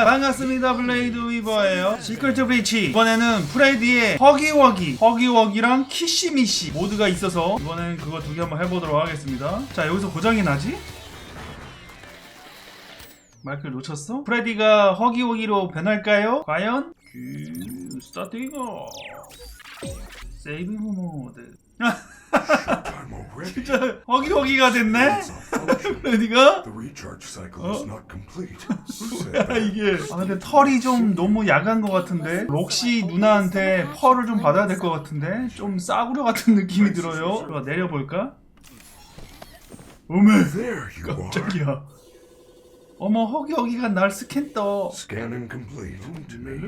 자 반갑습니다 블레이드 위버예요 시크릿 브리치 이번에는 프레디의 허기워기 허기워기랑 키시미시 모드가 있어서 이번엔 그거 두 개 한번 해보도록 하겠습니다 자 여기서 고장이 나지? 마이크를 놓쳤어? 프레디가 허기워기로 변할까요? 과연? 그... 스타트이거 세이브 모드. 진짜 허기워기가 됐네? Oh. said 뭐야? 이게 아 근데 털이 좀 너무 야간 것 같은데 록시 누나한테 펄을 좀 받아야 될 것 같은데 좀 싸구려 같은 느낌이 들어요 제가 내려볼까? 어메. 깜짝이야 어머 허기허기가 날 스캔 떠 Scanning complete to me.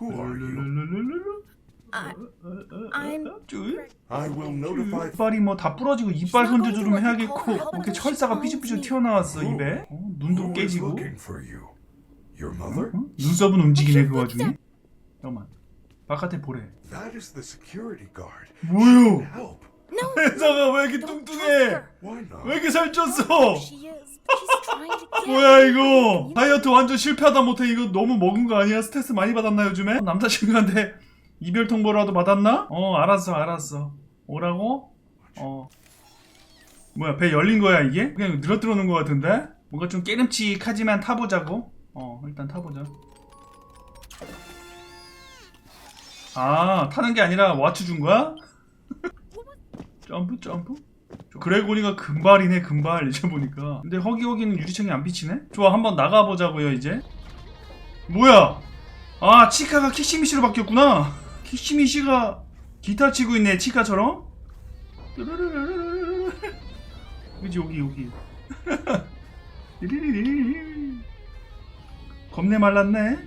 Who are you? 룰루루루루루. I- I'm? I will notify. 이빨이 뭐 다 부러지고 이빨 손질 좀 해야겠고 이렇게 철사가 삐죽삐죽 튀어나왔어 입에 어, 눈도 Who is 깨지고 looking for you? Your mother? 어? 눈썹은 움직이네 그 와중에 잠깐만 바깥에 보래 That is the security guard. 뭐요? Help. No, 회사가 왜 이렇게 뚱뚱해? Why not? 왜 이렇게 살쪘어? She is. but She's trying to get 뭐야. 이거? 다이어트 완전 실패하다 못해 이거 너무 먹은 거 아니야? 스트레스 많이 받았나 요즘에? 남자친구한테 이별 통보라도 받았나? 어 알았어 알았어 오라고? 어 뭐야 배 열린 거야 이게? 그냥 늘어뜨려놓은 거 같은데? 뭔가 좀 깨름칙하지만 타보자고 어 일단 타보자 아 타는 게 아니라 와츠 준 거야? 점프 점프? 그레고리가 금발이네 금발 이제 보니까 근데 허기허기는 유리창이 안 비치네? 좋아 한번 나가보자고요 이제 뭐야 아 치카가 키시미시로 바뀌었구나 키시미시가 기타 치고 있네 치카처럼. 그지 여기 여기. 겁내 말랐네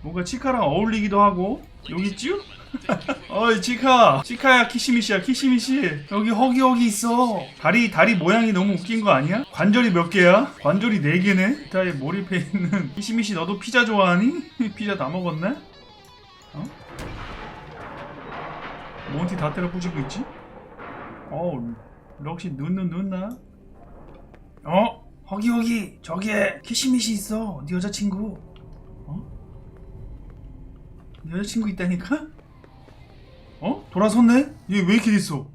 뭔가 치카랑 어울리기도 하고 여기 있쥬? 어이 치카 치카야 키시미시야 키시미시 여기 허기 허기 있어 다리 다리 모양이 너무 웃긴 거 아니야? 관절이 몇 개야? 관절이 네 개네 기타에 몰입해 있는 키시미시 너도 피자 좋아하니? 피자 다 먹었네? 어? 몬티 다 때려 부시고 있지? 어우 럭시 눈눈 눈나? 어? 허기 허기 저기에 키시미시 있어 네 여자친구 어? 네 여자친구 있다니까? 어? 돌아섰네? 얘 왜 이렇게 됐어?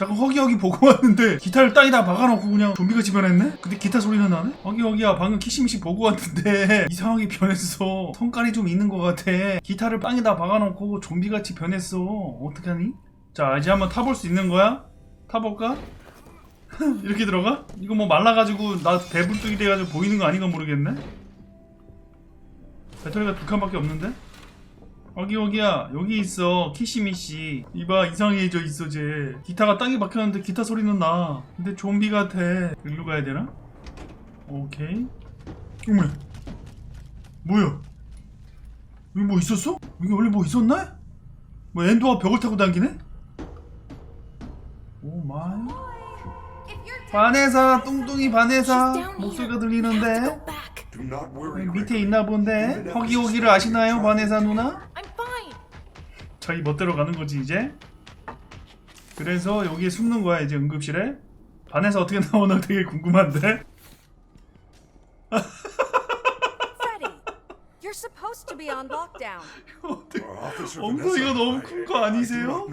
잠깐 허기허기 보고 왔는데 기타를 땅에다 박아놓고 그냥 좀비같이 변했네? 근데 기타 소리는 나네? 허기허기야 방금 키시미시 보고 왔는데 이상하게 변했어 성깔이 좀 있는 것 같아 기타를 땅에다 박아놓고 좀비같이 변했어 어떡하니? 자 이제 한번 타볼 수 있는 거야? 타볼까? 이렇게 들어가? 이거 뭐 말라가지고 나 배불뚝이 돼가지고 보이는 거 아닌가 모르겠네? 배터리가 두 칸밖에 없는데? 여기 여기야 여기 있어 키시미씨 이봐 이상해져 있어 쟤 기타가 땅에 박혔는데 기타 소리는 나 근데 좀비 같아 일로 가야 되나? 오케이 어머 뭐야 여기 뭐 있었어? 여기 원래 뭐 있었나? 뭐 엔도가 벽을 타고 다니네? 오 마이 바네사 뚱뚱이 here. 목소리가 들리는데 밑에. 있나 본데 허기호기를 아시나요 바네사 누나? 자기 멋대로 가는 거지 이제 그래서 여기에 숨는 거야 이제 응급실에 반에서 어떻게 나오나 되게 궁금한데 you're supposed to be on lockdown. 엉덩이가 Vanessa, 너무 큰 거 아니세요?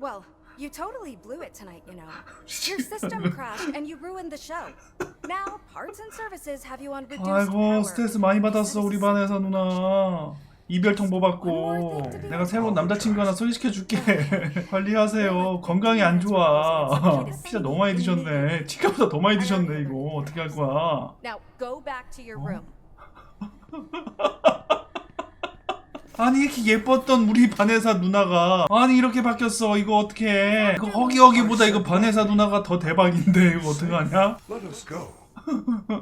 Well, you totally blew it tonight, you know. Your system crashed and you ruined the show. Now, parts and services have you on reduced 아이고 power. 스트레스 많이 받았어 우리 반에서 누나 이별 통보 받고 내가 새로운 남자친구 하나 소개시켜 줄게. 관리하세요. 건강이 안 좋아. 피자 너무 많이 드셨네. 치카보다 더 많이 드셨네 이거. 어떻게 할 거야? Now, go back to your room. 아니 이렇게 예뻤던 우리 바네사 누나가. 아니 이렇게 바뀌었어. 이거 어떡해. 이거 허기허기보다 이거 바네사 누나가 더 대박인데 이거 어떡하냐? Us go.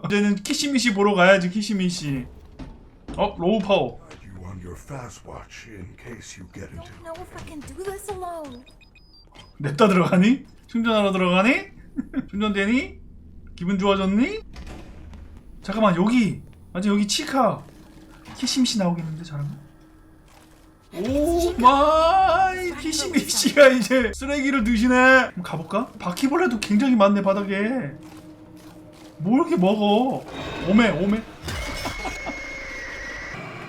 이제는 키시미시 보러 가야지 키시미시 어 로우 파워 Put you on your fast watch in case you get I into. don't know if I can do this alone. 냅다 들어가니? 충전하러 들어가니? 충전되니? 기분 좋아졌니? 잠깐만 여기 맞아 여기 치카 키시미시 나오겠는데 잘하면 오 마이 키시미시가 이제 쓰레기를 드시네 한번 가볼까? 바퀴벌레도 굉장히 많네 바닥에 뭐 이렇게 먹어 오메 오메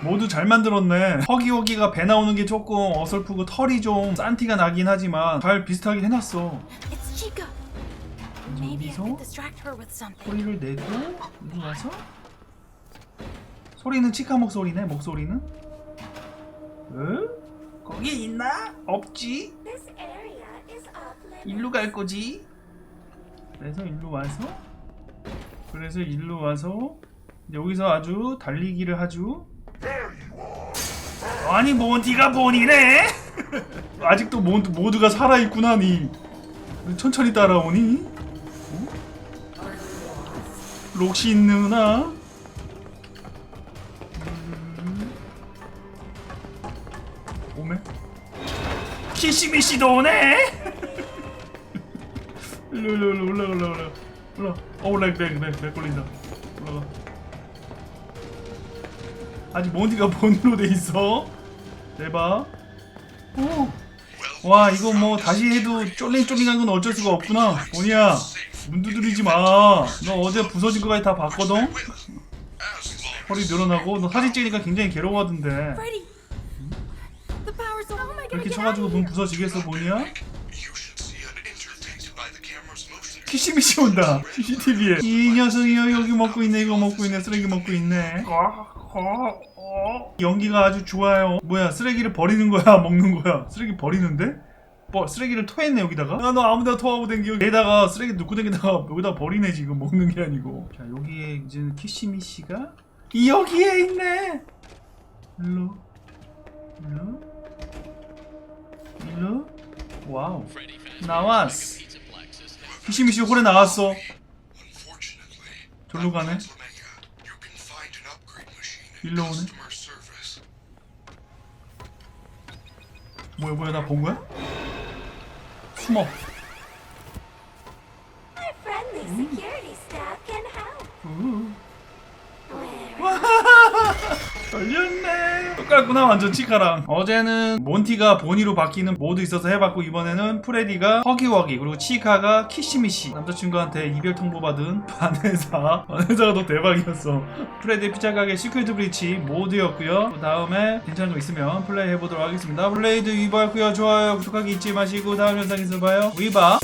모두 잘 만들었네. 허기허기가 배 나오는 게 조금 어설프고 털이 좀 싼티가 나긴 하지만 잘 비슷하게 해놨어. I 여기서. 소리를 내고 여기 와서 소리는 치카 목소리네 목소리는. 응? 거기 있나? 없지. 일로 갈 거지. 그래서 일로 와서 그래서 일로 와서 여기서 아주 달리기를 하죠. 아니 몬티가 본이네. 아직도 몬, 모두가 살아 있구나 니. 천천히 따라오니. 어? 록시 누나. 음. 오메. 키시미시도 오네. 일로 일로 일로 올라 올라 올라 올라 어우 렉렉렉렉 걸린다 올라가 아직 몬티가 본으로 돼 있어 대박. 오 와 이거 뭐 다시 해도 쫄링쫄링한 건 어쩔 수가 없구나. 보니야 문 두드리지 마 너 어제 부서진 거까지 다 봤거든? 허리 늘어나고 너 사진 찍으니까 굉장히 괴로워하던데. 이렇게 쳐가지고 here? 부서지겠어 보니야. 키시미시 온다 CCTV에. 이 녀석이 여기 먹고 있네 이거 먹고 있네 쓰레기 먹고 있네 연기가 아주 좋아요. 뭐야 쓰레기를 버리는 거야? 먹는 거야? 쓰레기 버리는데? 뭐 쓰레기를 토했네 여기다가? 야 너 아무데나 토하고 댕겨. 여기다가 쓰레기 넣고 댕기다가 여기다 버리네 지금. 먹는 게 아니고. 자 여기에 이제 키시미시가 여기에 있네! 일로. 일로. 일로. 와우. 나왔어. 키시미시 홀에 나왔어. 절로 가네 일로 오네. 뭐야 뭐야 나 본 거야? 숨어 help. 우. 걸렸네 똑같구나 완전 치카랑. 어제는 몬티가 보니로 바뀌는 모드 있어서 해봤고 이번에는 프레디가 허기워기 그리고 치카가 키시미시. 남자친구한테 이별 통보 받은 바네사. 바네사가 너 대박이었어. 프레디 피자 가게 시크릿 브리치 모드였고요. 그 다음에 괜찮은 거 있으면 플레이 해보도록 하겠습니다. 플레이도 위바였고요. 좋아요 구독하기 잊지 마시고 다음 영상에서 봐요. 위바